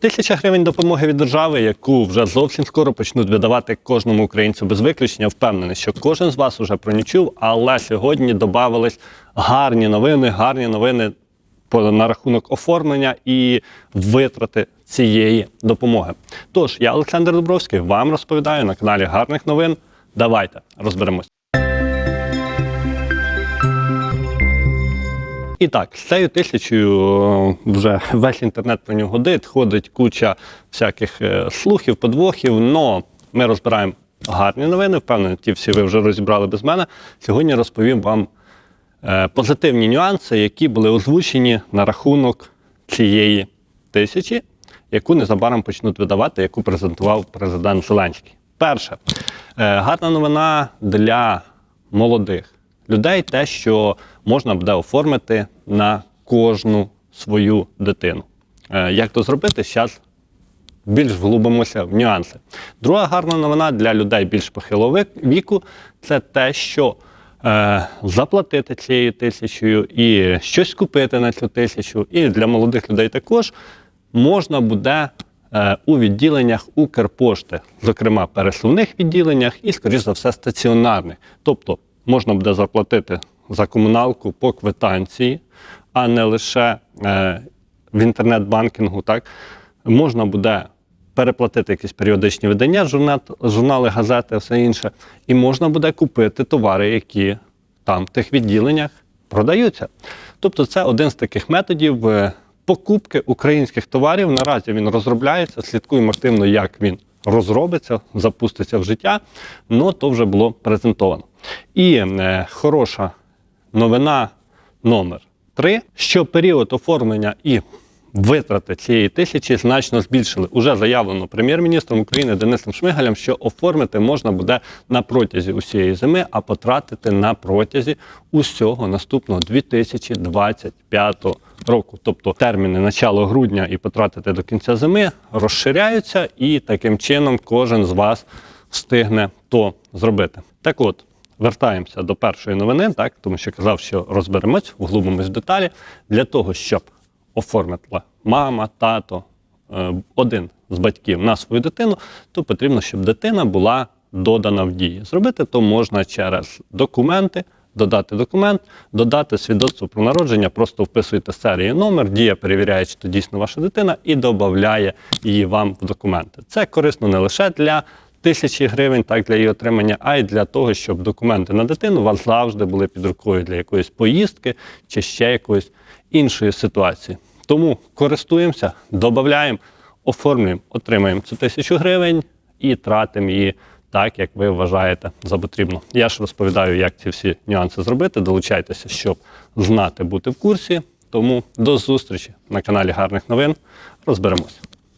Тисяча гривень допомоги від держави, яку вже зовсім скоро почнуть видавати кожному українцю без виключення. Впевнений, що кожен з вас уже про чув, але сьогодні додавались гарні новини, гарні новини на рахунок оформлення і витрати цієї допомоги. Тож я Олександр Дубровський вам розповідаю на каналі гарних новин. Давайте розберемось. І так, з цією тисячою е, вже весь інтернет про нього гудить, ходить куча всяких е, слухів, подвохів. Но ми розбираємо гарні новини. Впевнений, ті всі ви вже розібрали без мене. Сьогодні розповім вам е, позитивні нюанси, які були озвучені на рахунок цієї тисячі, яку незабаром почнуть видавати, яку презентував президент Зеленський. Перше, гарна новина для молодих людей, те, що можна буде оформити на кожну свою дитину. Е, Як то зробити? Зараз більш вглубимося в нюанси. Друга гарна новина для людей більш похилого віку це те, що е, заплатити цією тисячею і щось купити на цю тисячу, і для молодих людей також можна буде е, у відділеннях Укрпошти, зокрема пересувних відділеннях і, скоріш за все, стаціонарних. Тобто можна буде заплатити за комуналку по квитанції, а не лише е, в інтернет-банкінгу. Так? Можна буде переплатити якісь періодичні видання, журнал, журнали, газети, все інше. І можна буде купити товари, які там в тих відділеннях продаються. Тобто, це один з таких методів е, покупки українських товарів. Наразі він розробляється, слідкуємо активно, як він розробиться, запуститься в життя. Ну то вже було презентовано. І е, хороша новина номер три, що період оформлення і витрати цієї тисячі значно збільшили. Уже заявлено прем'єр-міністром України Денисом Шмигалем, що оформити можна буде на протязі усієї зими, а потратити на протязі усього наступного 2025 року. Тобто терміни начало грудня і потратити до кінця зими розширяються, і таким чином кожен з вас встигне то зробити. Так от. Вертаємося до першої новини, так тому що казав, що розберемось, вглубимось в деталі для того, щоб оформила мама, тато, е, один з батьків на свою дитину, то потрібно, щоб дитина була додана в дії. Зробити то можна через документи, додати документ, додати свідоцтво про народження, просто вписуєте серію номер, дія перевіряє, чи то дійсно ваша дитина, і додає її вам в документи. Це корисно не лише для тисячі гривень, так для її отримання, а й для того, щоб документи на дитину у вас завжди були під рукою для якоїсь поїздки чи ще якоїсь іншої ситуації. Тому користуємося, додаємо, оформлюємо, отримаємо цю тисячу гривень і тратимо її так, як ви вважаєте за потрібно. Я ж розповідаю, як ці всі нюанси зробити. Долучайтеся, щоб знати, бути в курсі. Тому до зустрічі на каналі Гарних новин. Розберемося.